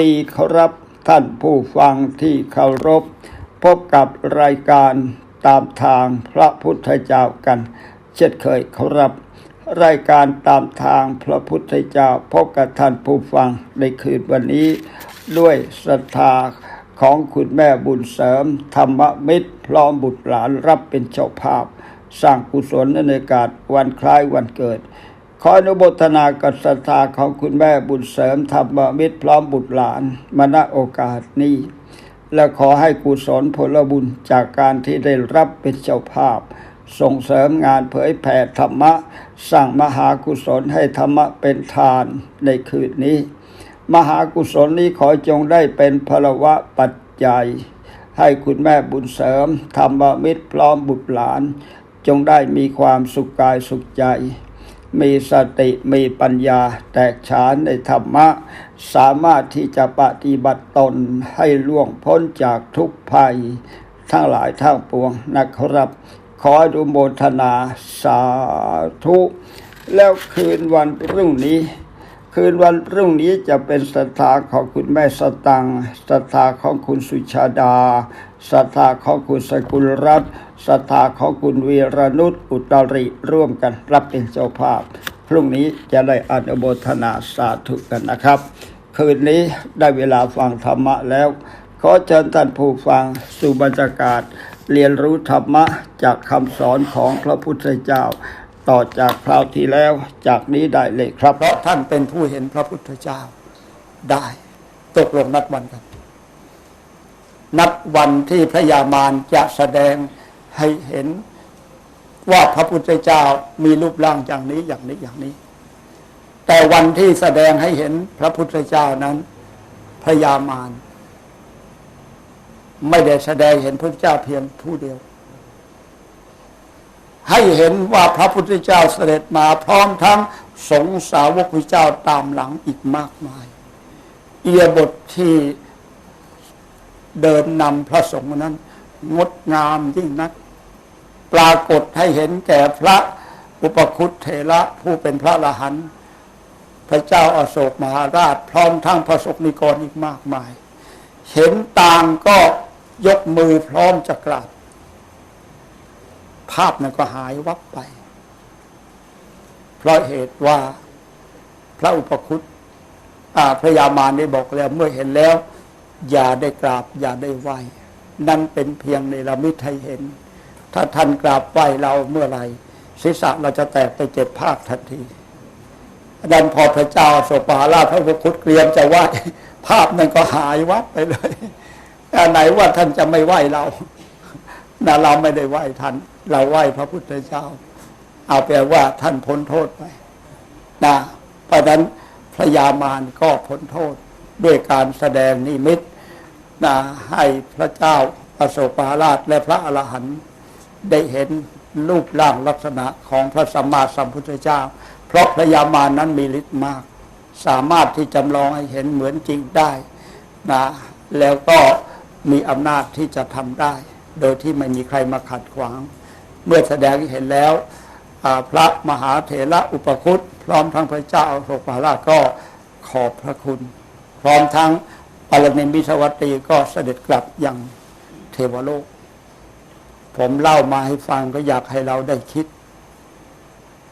ดีครับท่านผู้ฟังที่เคารพ พบกับรายการตามทางพระพุทธเจ้ากัน เช่นเคยครับ รายการตามทางพระพุทธเจ้าพบกับท่านผู้ฟังในคืนวันนี้ ด้วยศรัทธาของคุณแม่บุญเสริม ธรรมมิตรพร้อมบุตรหลานรับเป็นเจ้าภาพ สร้างกุศลในโอกาสวันคล้ายวันเกิด ออนุโมทนากับศรัทธาของคุณแม่บุญเสริมธรรมมิตรพร้อมบุตรหลานมาณโอกาสนี้ และขอให้กุศลผลบุญจากการที่ได้รับเป็นเจ้าภาพ ส่งเสริมงานเผยแผ่ธรรมะ สร้างมหากุศลให้ธรรมะเป็นทานในคืนนี้ มหากุศลนี้ขอจงได้เป็นพลวะปัจจัย ให้คุณแม่บุญเสริมธรรมมิตรพร้อมบุตรหลาน จงได้มีความสุขกายสุขใจ มีสติมีปัญญาแตกฉานในธรรมะ สามารถที่จะปฏิบัติตนให้ล่วงพ้นจากทุกภัย ทั้งหลายทั้งปวงนะครับ ขออนุโมทนาสาธุ แล้วคืนวันพรุ่งนี้คืนวันพรุ่งนี้จะเป็นศรัทธาของคุณแม่สตังศรัทธาของคุณสุชาดาศรัทธาของคุณสกุลรัตน์ศรัทธาของคุณวีรนุชอุตริร่วมกันรับเป็นเจ้าภาพ พรุ่งนี้จะได้อนุโมทนาสาธุกันนะครับ คืนนี้ได้เวลาฟังธรรมะแล้ว ขอเชิญท่านผู้ฟังสู่บรรยากาศ เรียนรู้ธรรมะจากคำสอนของพระพุทธเจ้า ต่อจากคราวที่แล้วจากนี้ได้เลยครับเพราะท่านเป็นผู้เห็นพระพุทธเจ้าได้ตกลงนัดวันกัน นัดวันที่พระยามารจะแสดงให้เห็น ว่าพระพุทธเจ้ามีรูปร่างอย่างนี้อย่างนี้อย่างนี้ แต่วันที่แสดงให้เห็นพระพุทธเจ้านั้นพระยามารไม่ได้แสดงเห็นพระพุทธเจ้าเพียงผู้เดียว ให้เห็นว่าพระพุทธเจ้าเสด็จมาพร้อมทั้งสงสาวกพระเจ้าตามหลังอีกมากมาย เอียบทที่ เดินนำพระสงฆ์นั้น งดงามยิ่งนัก ปรากฏให้เห็นแก่พระอุปคุตเถระผู้เป็นพระอรหันพระเจ้าอาโศกมหาราช พร้อมทั้งพระสกนิกรอีกมากมาย เห็นต่างก็ยกมือพร้อมจะกราบภาพนั้นก็หายวับไป เพราะเหตุว่าพระอุปคุตพระยามารได้บอกแล้วเมื่อเห็นแล้ว อย่าได้กราบอย่าได้ไหวนั่นเป็นเพียงในละมิตให้เห็น ถ้าท่านกราบไหวเราเมื่อไหร่ศีรษะเราจะแตกไปเจ็ดภาคทันทีดันพอพระเจ้าโสปาราพระอุปคุตเตรียมจะไหวภาพนั้นก็หายวับไปเลยอันไหนว่าท่านจะไม่ไหวเรานะเราไม่ได้ไหวท่าน เราไหวพระพุทธเจ้า เอาแปลว่าท่านพ้นโทษไปนะเพราะนั้นพระยามารก็พ้นโทษ ด้วยการแสดงนิมิตนะให้พระเจ้าอโศการาชและพระอรหันต์ได้เห็นรูปร่างลักษณะของพระสัมมาสัมพุทธเจ้า เพราะพระยามารนั้นมีฤทธิ์มาก สามารถที่จำลองให้เห็นเหมือนจริงได้นะแล้วก็มีอำนาจที่จะทำได้ โดยที่ไม่มีใครมาขัดขวาง เมื่อแสดงให้เห็นแล้วพระมหาเถระอุปคุตพร้อมทั้งพระเจ้าโสภาราชก็ขอบพระคุณ ร้อมทั้งปรมิมิสวัตตีก็เสด็จกลับยังเทวโลก ผมเล่ามาให้ฟังก็อยากให้เราได้คิด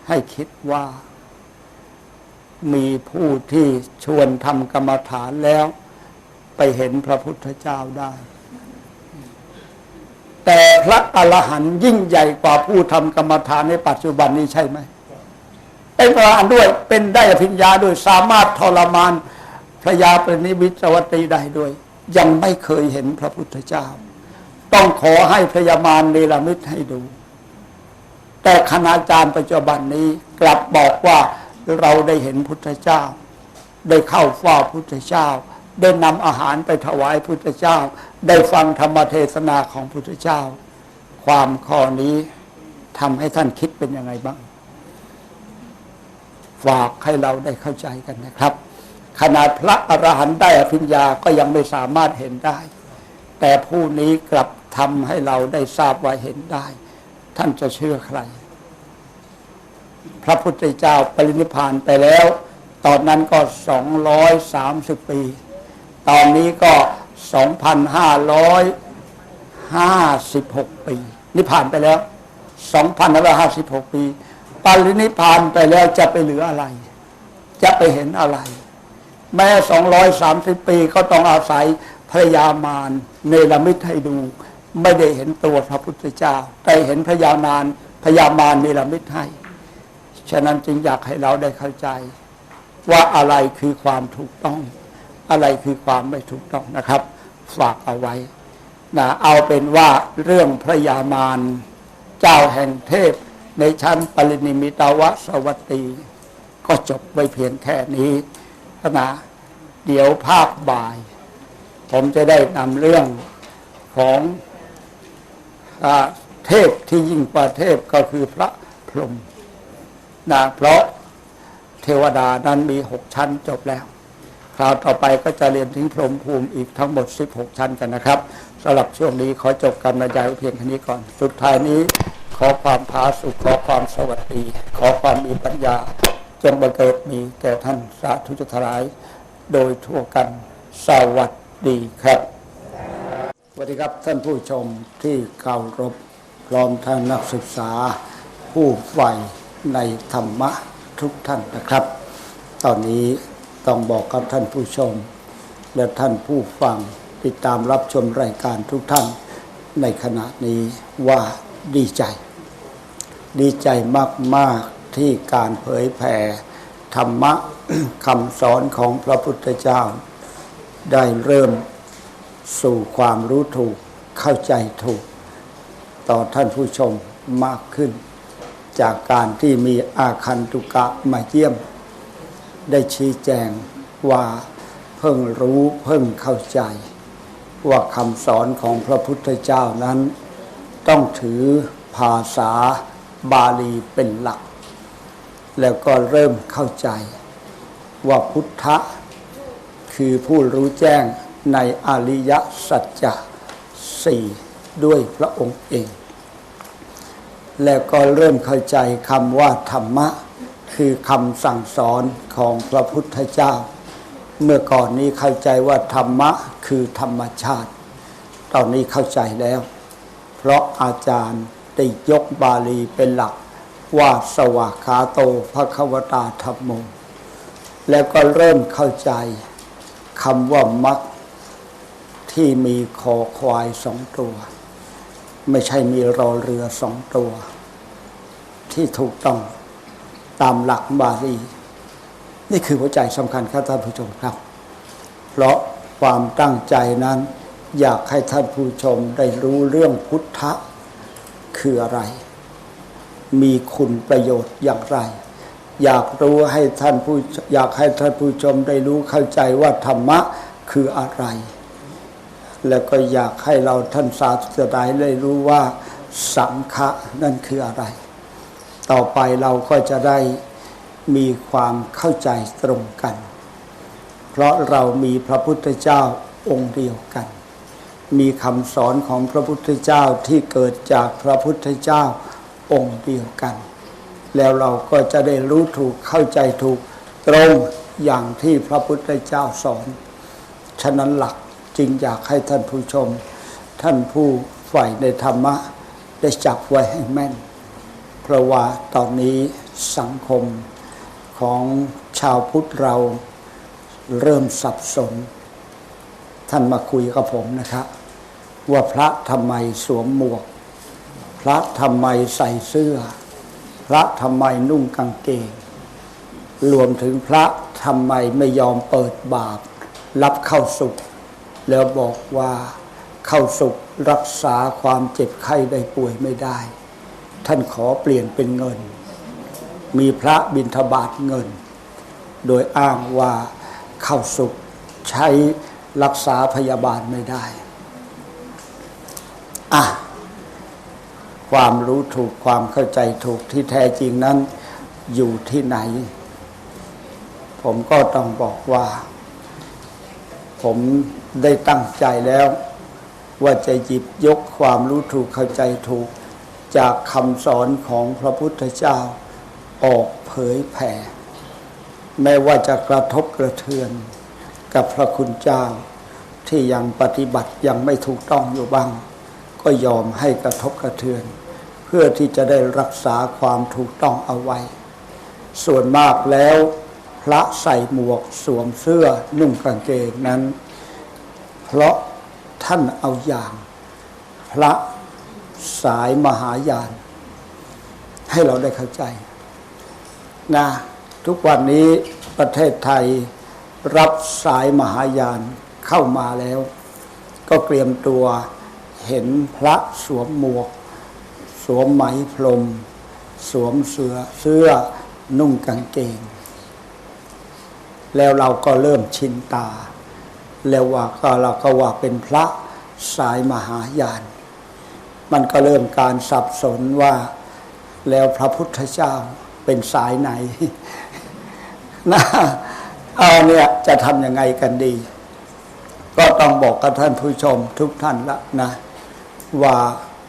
ให้คิดว่า มีผู้ที่ชวนทำกรรมฐานแล้ว ไปเห็นพระพุทธเจ้าได้ แต่พระอรหันต์ยิ่งใหญ่กว่าผู้ทำกรรมฐานในปัจจุบันนี้ใช่ไหมเป็นพระอรหันต์ด้วยเป็นได้อภิญญาด้วยสามารถทรมาน พระยาปรินิวิตวัตรีได้ด้วย ยังไม่เคยเห็นพระพุทธเจ้า ต้องขอให้พยามารเนรมิตให้ดู แต่คณาจารย์ปัจจุบันนี้กลับบอกว่าเราได้เห็นพุทธเจ้า ได้เข้าฝ้าพุทธเจ้า ได้นำอาหารไปถวายพุทธเจ้า ได้ฟังธรรมเทศนาของพุทธเจ้า ความข้อนี้ทำให้ท่านคิดเป็นยังไงบ้าง ฝากให้เราได้เข้าใจกันนะครับ ขนาดพระอรหันต์ได้อภิญญาก็ยังไม่สามารถเห็นได้ แต่ผู้นี้กลับทำให้เราได้ทราบว่าเห็นได้ ท่านจะเชื่อใคร พระพุทธเจ้าปรินิพานไปแล้ว ตอนนั้นก็สองร้อยสามสิบปี ตอนนี้ก็ 2,556 ปีนี่ผ่านไปแล้ว 2,556 ปีปรินิพานไปแล้วจะไปเหลืออะไร จะไปเห็นอะไร แม้230ปีก็ต้องอาศัยพระยามารเนรมิตให้ดู ไม่ได้เห็นตัวพระพุทธเจ้า แต่เห็นพระยามารพระยามารเนรมิตให้ ฉะนั้นจึงอยากให้เราได้เข้าใจ ว่าอะไรคือความถูกต้อง อะไรคือความไม่ถูกต้องนะครับ ฝากเอาไว้นะเอาเป็นว่าเรื่องพระยามารเจ้าแห่งเทพ ในชั้นปรินิมิตาวสวัตตีก็จบไว้เพียงแค่นี้ นะเดี๋ยวภาคบ่าย ผมจะได้นำเรื่องของอเทพที่ยิ่งกว่าเทพก็คือพระพรหมนะเพราะเทวดานั้นมีหกชั้นจบแล้ว คราวต่อไปก็จะเรียนถึงพรหมภูมิอีกทั้งหมด 16 ชั้นกันนะครับสำหรับช่วงนี้ขอจบการบรรยายเพียงแค่นี้ก่อน สุดท้ายนี้ขอความผาสุขขอความสวัสดี ขอความมีปัญญา จงบังเกิดมีแก่ท่านสาธุชนทั้งหลาย โดยทั่วกันสวัสดีครับสวัสดีครับท่านผู้ชมที่เคารพพร้อมท่านนักศึกษา ผู้ใฝ่ในธรรมะทุกท่านนะครับ ตอนนี้ต้องบอกกับท่านผู้ชม และท่านผู้ฟังติดตามรับชมรายการทุกท่านในขณะนี้ว่าดีใจ ดีใจมากๆ ที่การเผยแผ่ธรรมะคำสอนของพระพุทธเจ้า ได้เริ่มสู่ความรู้ถูกเข้าใจถูก ต่อท่านผู้ชมมากขึ้น จากการที่มีอาคันตุกะมาเยี่ยม ได้ชี้แจงว่าเพิ่งรู้เพิ่งเข้าใจ ว่าคำสอนของพระพุทธเจ้านั้น ต้องถือภาษาบาลีเป็นหลัก แล้วก็เริ่มเข้าใจ ว่าพุทธะ คือผู้รู้แจ้งในอริยสัจจะสี่ด้วยพระองค์เอง แล้วก็เริ่มเข้าใจคำว่าธรรมะ คือคำสั่งสอนของพระพุทธเจ้า เมื่อก่อนนี้เข้าใจว่าธรรมะคือธรรมชาติ ตอนนี้เข้าใจแล้ว เพราะอาจารย์ได้ยกบาลีเป็นหลัก ว่าสวากขาโตภควตาธรรมโม แล้วก็เริ่มเข้าใจคำว่ามักที่มีคอควายสองตัว ไม่ใช่มีรอเรือสองตัว ที่ถูกต้องตามหลักบาลีนี่คือหัวใจสำคัญครับท่านผู้ชมครับ เพราะความตั้งใจนั้น อยากให้ท่านผู้ชมได้รู้เรื่องพุทธะคืออะไร มีคุณประโยชน์อย่างไร อยากรู้ให้ท่านผู้อยากให้ท่านผู้ชมได้รู้เข้าใจว่าธรรมะคืออะไร แล้วก็อยากให้เราท่านสาธุชนได้รู้ว่าสังฆะนั่นคืออะไร ต่อไปเราก็จะได้มีความเข้าใจตรงกัน เพราะเรามีพระพุทธเจ้าองค์เดียวกัน มีคำสอนของพระพุทธเจ้าที่เกิดจากพระพุทธเจ้า องค์เดียวกัน แล้วเราก็จะได้รู้ถูกเข้าใจถูกตรงอย่างที่พระพุทธเจ้าสอน ฉะนั้นหลักจึงอยากให้ท่านผู้ชม ท่านผู้ใฝ่ในธรรมะ ได้จับไว้ให้แม่น เพราะว่าตอนนี้สังคมของชาวพุทธเราเริ่มสับสน ท่านมาคุยกับผมนะครับ ว่าพระทำไมสวมหมวก พระทำไมใส่เสื้อ พระทำไมนุ่งกางเกง รวมถึงพระทำไมไม่ยอมเปิดบาปรับเข้าสุข แล้วบอกว่าเข้าสุขรักษาความเจ็บไข้ได้ป่วยไม่ได้ ท่านขอเปลี่ยนเป็นเงิน มีพระบิณฑบาตเงิน โดยอ้างว่าเข้าสุขใช้รักษาพยาบาลไม่ได้ อะ ความรู้ถูกความเข้าใจถูกที่แท้จริงนั้นอยู่ที่ไหน ผมก็ต้องบอกว่า ผมได้ตั้งใจแล้ว ว่าจะหยิบยกความรู้ถูกเข้าใจถูก จากคำสอนของพระพุทธเจ้า ออกเผยแผ่ แม้ว่าจะกระทบกระเทือน กับพระคุณเจ้าที่ยังปฏิบัติยังไม่ถูกต้องอยู่บ้าง ก็ยอมให้กระทบกระเทือน เพื่อที่จะได้รักษาความถูกต้องเอาไว้ ส่วนมากแล้ว พระใส่หมวกสวมเสื้อนุ่งกางเกงนั้น เพราะท่านเอาอย่าง พระสายมหายาน ให้เราได้เข้าใจนะทุกวันนี้ประเทศไทยรับสายมหายานเข้ามาแล้ว ก็เตรียมตัว เห็นพระสวมหมวก สวมไหมพรม สวมเสื้อเสื้อนุ่งกางเกง แล้วเราก็เริ่มชินตา แล้วว่าก็เราก็ว่าเป็นพระสายมหายาน มันก็เริ่มการสับสนว่า แล้วพระพุทธเจ้าเป็นสายไหนนะเอาเนี่ยจะทำยังไงกันดี ก็ต้องบอกกับท่านผู้ชมทุกท่านละนะ ว่า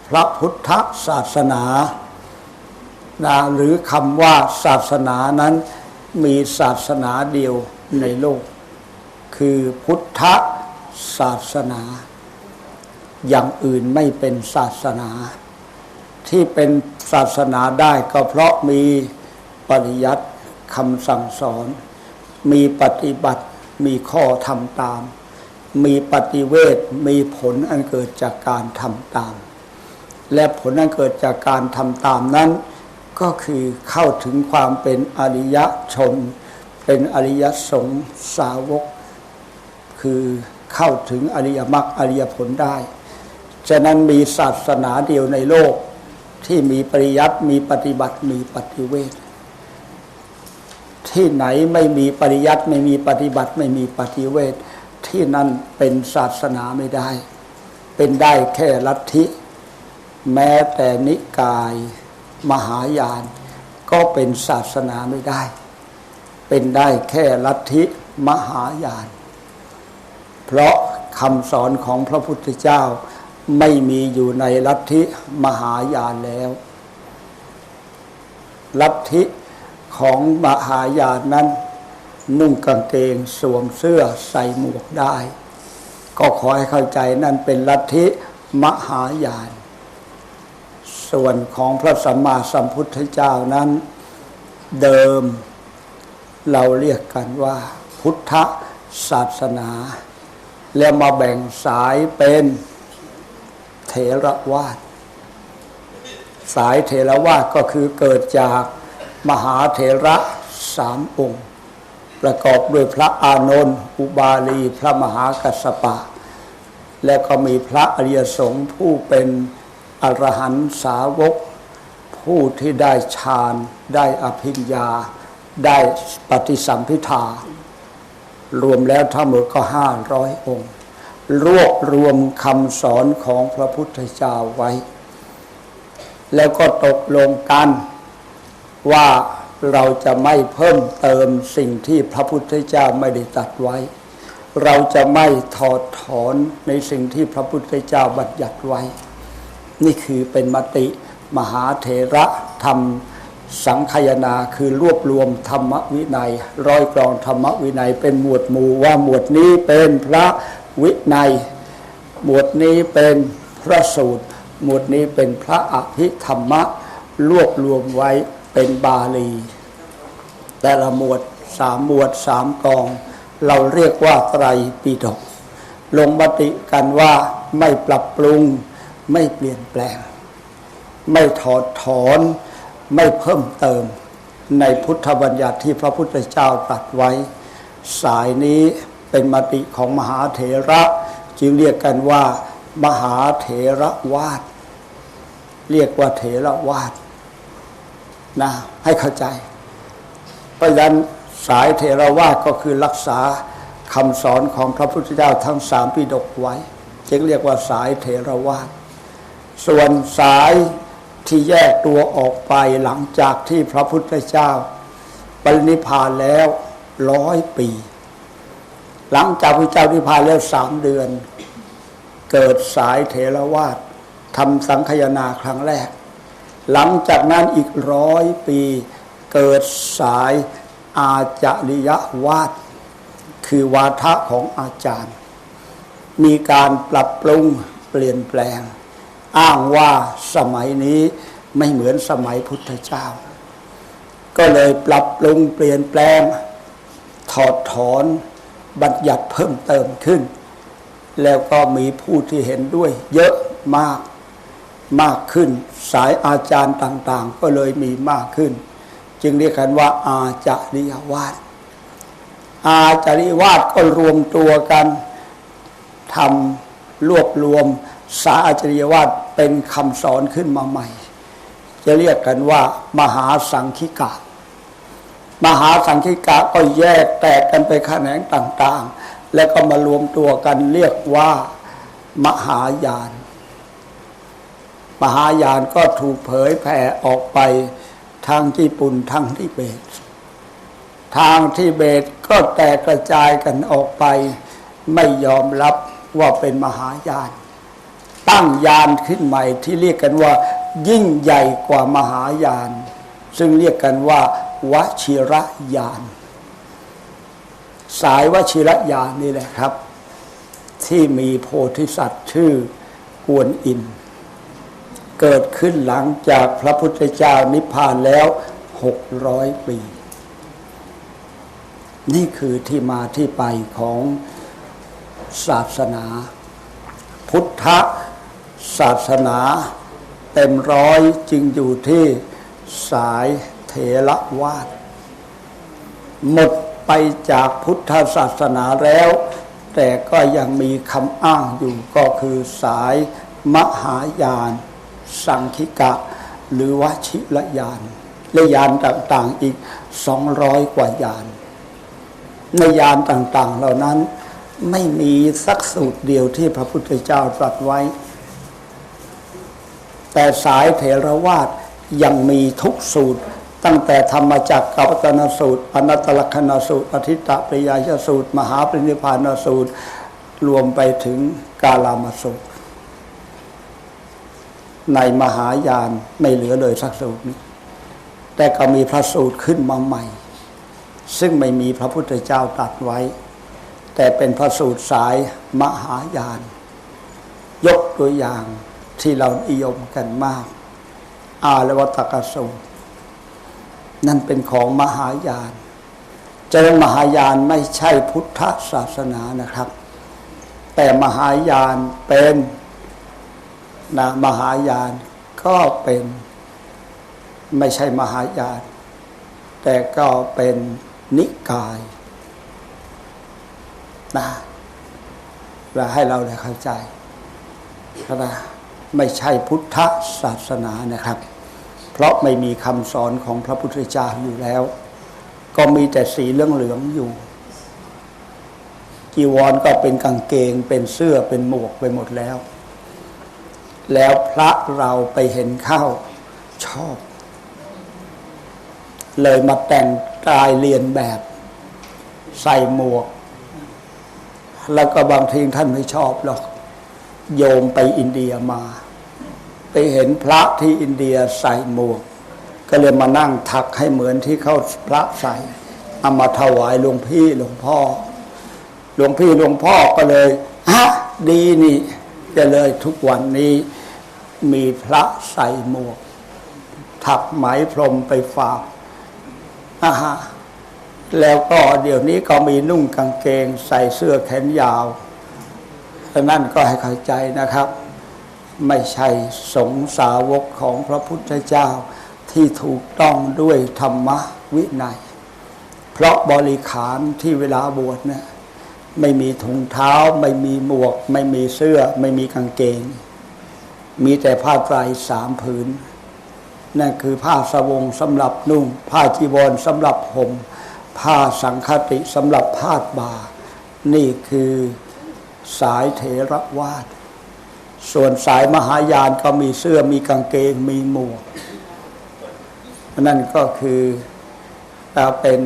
พระพุทธศาสนานะหรือคำว่าศาสนานั้นมีศาสนาเดียวในโลก คือพุทธศาสนา อย่างอื่นไม่เป็นศาสนา ที่เป็นศาสนาได้ก็เพราะมีปริยัติคำสั่งสอน มีปฏิบัติมีข้อทำตาม มีปฏิเวทมีผลอันเกิดจากการทำตาม และผลอันเกิดจากการทำตามนั้น ก็คือเข้าถึงความเป็นอริยชน เป็นอริยสงสาวก คือเข้าถึงอริยมรรคอริยผลได้ ฉะนั้นมีศาสนาเดียวในโลกที่มีปริยัติมีปฏิบัติมีปฏิเวทที่ไหนไม่มีปริยัติไม่มีปฏิบัติไม่มีปฏิเวท ที่นั่นเป็นศาสนาไม่ได้ เป็นได้แค่ลัทธิ แม้แต่นิกายมหายาน ก็เป็นศาสนาไม่ได้ เป็นได้แค่ลัทธิมหายาน เพราะคำสอนของพระพุทธเจ้าไม่มีอยู่ในลัทธิมหายานแล้ว ลัทธิของมหายานนั้น นุ่งกางเกงสวมเสื้อใส่หมวกได้ ก็ขอให้เข้าใจนั่นเป็นลัทธิมหายาน ส่วนของพระสัมมาสัมพุทธเจ้านั้น เดิมเราเรียกกันว่า พุทธศาสนา แล้วมาแบ่งสายเป็นเถรวาทสายเถรวาทก็คือเกิดจากมหาเถระสามองค์ ประกอบด้วยพระอานนท์อุบาลีพระมหากัสสปะ และก็มีพระอริยสงฆ์ผู้เป็นอรหันตสาวก ผู้ที่ได้ฌานได้อภิญญา ได้ปฏิสัมพิทารวมแล้วทั้งหมดก็ห้าร้อยองค์ รวบรวมคำสอนของพระพุทธเจ้าไว้ แล้วก็ตกลงกันว่า เราจะไม่เพิ่มเติมสิ่งที่พระพุทธเจ้าไม่ได้ตรัสไว้ เราจะไม่ถอดถอนในสิ่งที่พระพุทธเจ้าบัญญัติไว้ นี่คือเป็นมติมหาเถระธรรมสังคยนาคือรวบรวมธรรมวินัย ร้อยกรองธรรมวินัย เป็นหมวดหมู่ว่าหมวดนี้เป็นพระวินัย หมวดนี้เป็นพระสูตร หมวดนี้เป็นพระอภิธรรมะ รวบรวมไว้เป็นบาลี แต่ละหมวดสามหมวดสามกอง เราเรียกว่าไตรปิฎกลงมติกันว่าไม่ปรับปรุง ไม่เปลี่ยนแปลง ไม่ถอดถอนไม่เพิ่มเติม ในพุทธบัญญัติที่พระพุทธเจ้าตรัสไว้ สายนี้เป็นมติของมหาเถระจึงเรียกกันว่า มหาเถระวาดเรียกว่าเถระวาดนะให้เข้าใจ เพราะฉะนั้นสายเทรวาสก็คือรักษาคำสอนของพระพุทธเจ้าทั้งสามปิฎกไว้ จึงเรียกว่าสายเทรวาสส่วนสายที่แยกตัวออกไปหลังจากที่พระพุทธเจ้า ปรินิพานแล้วร้อยปี หลังจากพระเจ้านิพพานแล้วสามเดือน เกิดสายเทรวาสทำสังคยนาครั้งแรก หลังจากนั้นอีกร้อยปี เกิดสายอาจาริยวาดคือวาทะของอาจารย์ มีการปรับปรุงเปลี่ยนแปลง อ้างว่าสมัยนี้ไม่เหมือนสมัยพุทธเจ้า ก็เลยปรับปรุงเปลี่ยนแปลง ถอดถอนบัญญัติเพิ่มเติมขึ้น แล้วก็มีผู้ที่เห็นด้วย เยอะมากมากขึ้น สายอาจารย์ต่าง ๆ ก็เลยมีมากขึ้น จึงเรียกกันว่า อาจาริยวาสอาจาริยวาสก็รวมตัวกันทำรวบรวมสาอาจาริยวาสเป็นคำสอนขึ้นมาใหม่ จะเรียกกันว่า มหาสังคิกะ มหาสังคิกะก็แยกแตกกันไปแขนงต่าง ๆ แล้วก็มารวมตัวกันเรียกว่า มหายาน มหายานก็ถูกเผยแผ่ออกไป ทางญี่ปุ่นทางทิเบต ทางทิเบตก็แตกกระจายกันออกไป ไม่ยอมรับว่าเป็นมหายาน ตั้งยานขึ้นใหม่ที่เรียกกันว่า ยิ่งใหญ่กว่ามหายาน ซึ่งเรียกกันว่าวชิระยาน สายวชิระยานนี่แหละครับ ที่มีโพธิสัตว์ชื่อกวนอิน เกิดขึ้นหลังจากพระพุทธเจ้านิพพานแล้วหกร้อยปี นี่คือที่มาที่ไปของศาสนา พุทธศาสนาเต็มร้อยจึงอยู่ที่สายเถระวาดหมดไปจากพุทธศาสนาแล้ว แต่ก็ยังมีคำอ้างอยู่ก็คือสายมหายาน สังคิกะ หรือวชิระยานและยานต่างๆอีกสองร้อยกว่ายาน ในยานต่างๆ เหล่านั้นไม่มีสักสูตรเดียวที่พระพุทธเจ้าตรัสไว้ แต่สายเถรวาทยังมีทุกสูตร ตั้งแต่ธรรมจักรกับตนสูตรอนัตตลกนสูตรอธิตตปริยายสูตร มหาปรินิพานสูตร รวมไปถึงกาลามสูตร ในมหายานไม่เหลือเลยสักสูตรนี้แต่ก็มีพระสูตรขึ้นมาใหม่ ซึ่งไม่มีพระพุทธเจ้าตรัสไว้ แต่เป็นพระสูตรสายมหายาน ยกตัวอย่างที่เรานิยมกันมาก อาลวัตกสูตรนั่นเป็นของมหายานเจริญมหายานไม่ใช่พุทธศาสนานะครับ แต่มหายานเป็น นะมหายานก็เป็นไม่ใช่มหายาน แต่ก็เป็นนิกายนะและให้เราได้เข้าใจนะไม่ใช่พุทธศาสนานะครับ เพราะไม่มีคำสอนของพระพุทธเจ้าอยู่แล้ว ก็มีแต่สีเหลืองเหลืองอยู่จีวรก็เป็นกางเกงเป็นเสื้อเป็นหมวกไปหมดแล้ว แล้วพระเราไปเห็นเข้าชอบ เลยมาแต่งกายเรียนแบบ ใส่หมวก แล้วก็บางทีท่านไม่ชอบหรอก โยมไปอินเดียมา ไปเห็นพระที่อินเดียใส่หมวก ก็เลยมานั่งถักให้เหมือนที่เขาพระใส่เอามาถวายหลวงพี่หลวงพ่อ หลวงพี่หลวงพ่อก็เลยฮะดีนี่จะเลยทุกวันนี้ มีพระใส่หมวก ถักไหมพรมไปฝากอาฮะแล้วก็เดี๋ยวนี้ก็มีนุ่งกางเกงใส่เสื้อแขนยาวนั้นก็ให้เข้าใจนะครับ ไม่ใช่สงสาวกของพระพุทธเจ้าที่ถูกต้องด้วยธรรมวินัย เพราะบริขารที่เวลาบวชเนี่ยไม่มีถุงเท้า ไม่มีหมวก ไม่มีเสื้อ ไม่มีกางเกง มีแต่ผ้าไตรสามผืน นั่นคือผ้าสวงสำหรับนุ่ง ผ้าจีวรสำหรับห่มผ้าสังคติสำหรับพาดบา นี่คือสายเถรวาท ส่วนสายมหายานก็มีเสื้อมีกางเกงมีหมวกนั่นก็คือเอ่อเป็น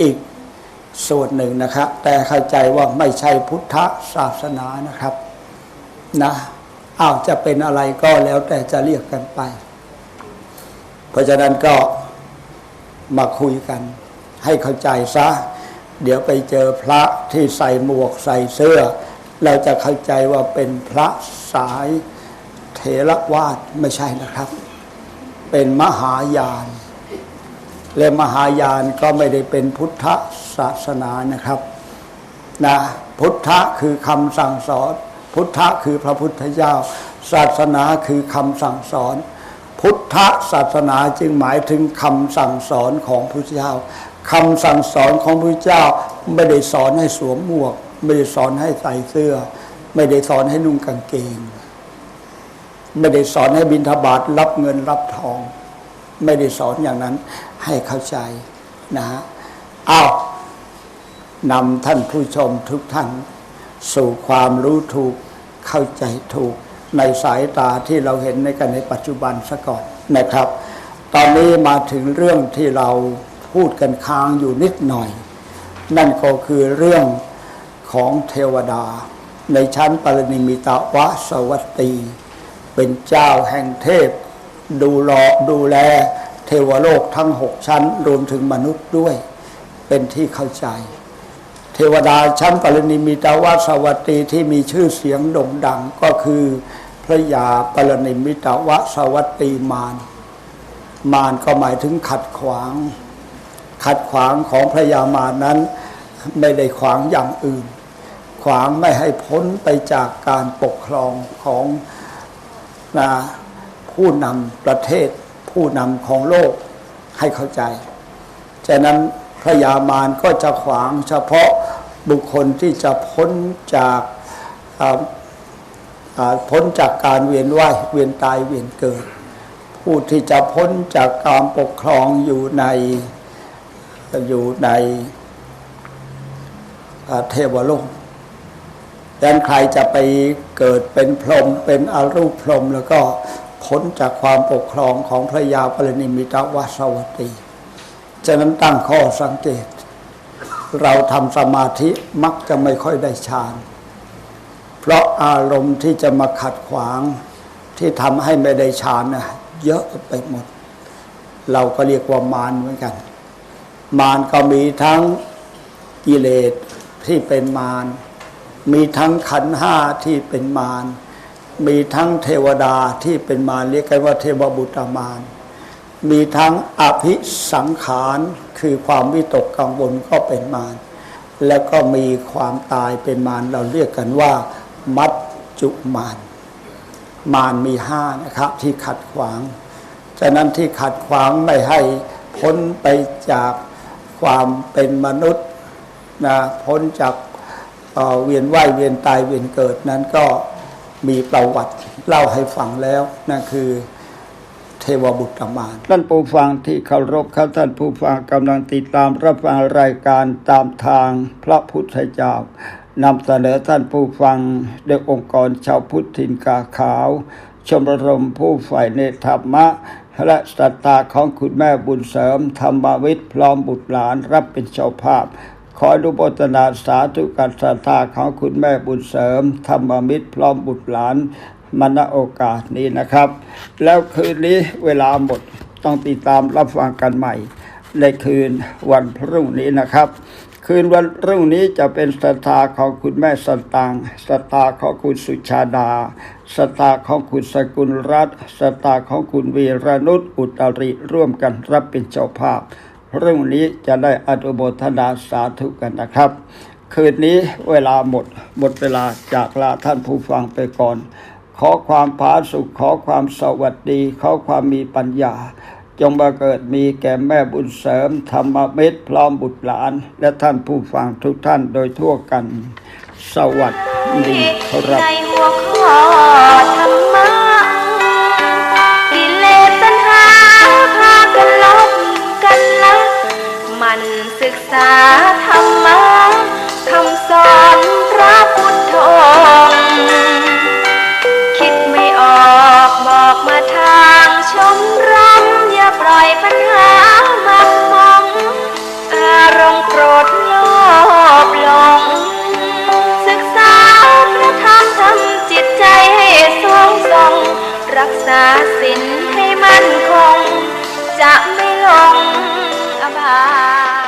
อีกส่วนหนึ่งนะครับ แต่เข้าใจว่าไม่ใช่พุทธศาสนานะครับ นะ อ้าวจะเป็นอะไรก็แล้วแต่จะเรียกกันไป เพราะฉะนั้นก็มาคุยกัน ให้เข้าใจซะ เดี๋ยวไปเจอพระที่ใส่หมวกใส่เสื้อ เราจะเข้าใจว่าเป็นพระสายเถรวาทไม่ใช่นะครับ เป็นมหายาน และมหายานก็ไม่ได้เป็นพุทธศาสนานะครับนะพุทธะคือคำสั่งสอน พุทธะคือพระพุทธเจ้า ศาสนาคือคำสั่งสอน พุทธศาสนาจึงหมายถึงคำสั่งสอนของพระเจ้าคำสั่งสอนของพระเจ้าไม่ได้สอนให้สวมหมวก ไม่ได้สอนให้ใส่เสื้อ ไม่ได้สอนให้นุ่งกางเกง ไม่ได้สอนให้บิณฑบาตรับเงินรับทอง ไม่ได้สอนอย่างนั้นให้เข้าใจนะฮะอ้าวนำท่านผู้ชมทุกท่าน สู่ความรู้ถูก เข้าใจถูกในสายตาที่เราเห็นในกันในปัจจุบันซะก่อนนะครับ ตอนนี้มาถึงเรื่องที่เราพูดกันค้างอยู่นิดหน่อย นั่นก็คือเรื่องของเทวดา ในชั้นปรนิมิตวะสวัตตี เป็นเจ้าแห่งเทพ ดูแลดูแลเทวโลกทั้งหกชั้นรวมถึงมนุษย์ด้วย เป็นที่เข้าใจ เทวดาชั้นปรนิมิตวสวัตีที่มีชื่อเสียงโด่งดังก็คือพระยาปรนิมิตวสวัตีมารมารก็หมายถึงขัดขวาง ขัดขวางของพระยามารนั้นไม่ได้ขวางอย่างอื่น ขวางไม่ให้พ้นไปจากการปกครองของนะผู้นำประเทศ ผู้นำของโลกให้เข้าใจฉะนั้น ยามารก็จะขวางเฉพาะบุคคลที่จะพ้นจากพ้นจากการเวียนว่ายเวียนตายเวียนเกิด ผู้ที่จะพ้นจากการปกครองอยู่ในอยู่ในเทวโลกดังใครจะไปเกิดเป็นพรหมเป็นอรูปพรหมแล้วก็พ้นจากความปกครองของพระยาปรินิมิตวสวัตตี ฉะนั้นตั้งข้อสังเกต เราทำสมาธิมักจะไม่ค่อยได้ฌาน เพราะอารมณ์ที่จะมาขัดขวางที่ทำให้ไม่ได้ฌานนะเยอะไปหมด เราก็เรียกว่ามารเหมือนกัน มารก็มีทั้งกิเลสที่เป็นมาร มีทั้งขันห้าที่เป็นมาร มีทั้งเทวดาที่เป็นมารเรียกกันว่าเทวบุตรมาร มีทั้งอภิสังขารคือความวิตกกังวลก็เป็นมาร แล้วก็มีความตายเป็นมารเราเรียกกันว่า มัจจุมารมารมีห้านะครับที่ขัดขวางฉะนั้นที่ขัดขวางไม่ให้พ้นไปจากความเป็นมนุษย์นะพ้นจากเอ่อเวียนว่ายเวียนตายเวียนเกิดนั้นก็มีประวัติเล่าให้ฟังแล้วนั่นคือ เทวบุตรมารท่านผู้ฟังที่เคารพครับท่านผู้ฟังกำลังติดตามรับฟังรายการตามทางพระพุทธเจ้านำเสนอท่านผู้ฟังโดยองค์กรชาวพุทธินกาขาว ชมรมผู้ฝ่ายในธรรมะและสตาของคุณแม่บุญเสริม ธรรมวิทย์พร้อมบุตรหลานรับเป็นเจ้าภาพ ขออนุโมทนาสาธุการศรัทธาของคุณแม่บุญเสริม ธรรมมิตรพร้อมบุตรหลาน มาณโอกาสนี้นะครับ แล้วคืนนี้เวลาหมดต้องติดตามรับฟังกันใหม่ ในคืนวันพรุ่งนี้นะครับ คืนวันพรุ่งนี้จะเป็นศรัทธาของคุณแม่สตางค์ศรัทธาของคุณสุชาดาศรัทธาของคุณสกุลรัตน์ศรัทธาของคุณวีรนุชอุตริร่วมกันรับเป็นเจ้าภาพพรุ่งนี้จะได้อนุโมทนาสาธุกันนะครับ คืนนี้เวลาหมดหมดเวลาจากลาท่านผู้ฟังไปก่อน ขอความผาสุขขอความสวัสดี ขอความมีปัญญา จงมาเกิดมีแก่แม่บุญเสริม ธรรมเมตรพร้อมบุตรหลาน และท่านผู้ฟังทุกท่านโดยทั่วกัน สวัสดีครับในหัวข้อธรรมะกิเลสตัณหาพากันลบกันละมันศึกษาธรรมะคำสอนพระพุทธองค์ มาทางชมรมอย่าปล่อยปัญหามักมอง อารมณ์โกรธโลภหลง ศึกษาพระธรรมทำจิตใจให้สวงทรง รักษาศีลให้มั่นคง จะไม่หลงอบาย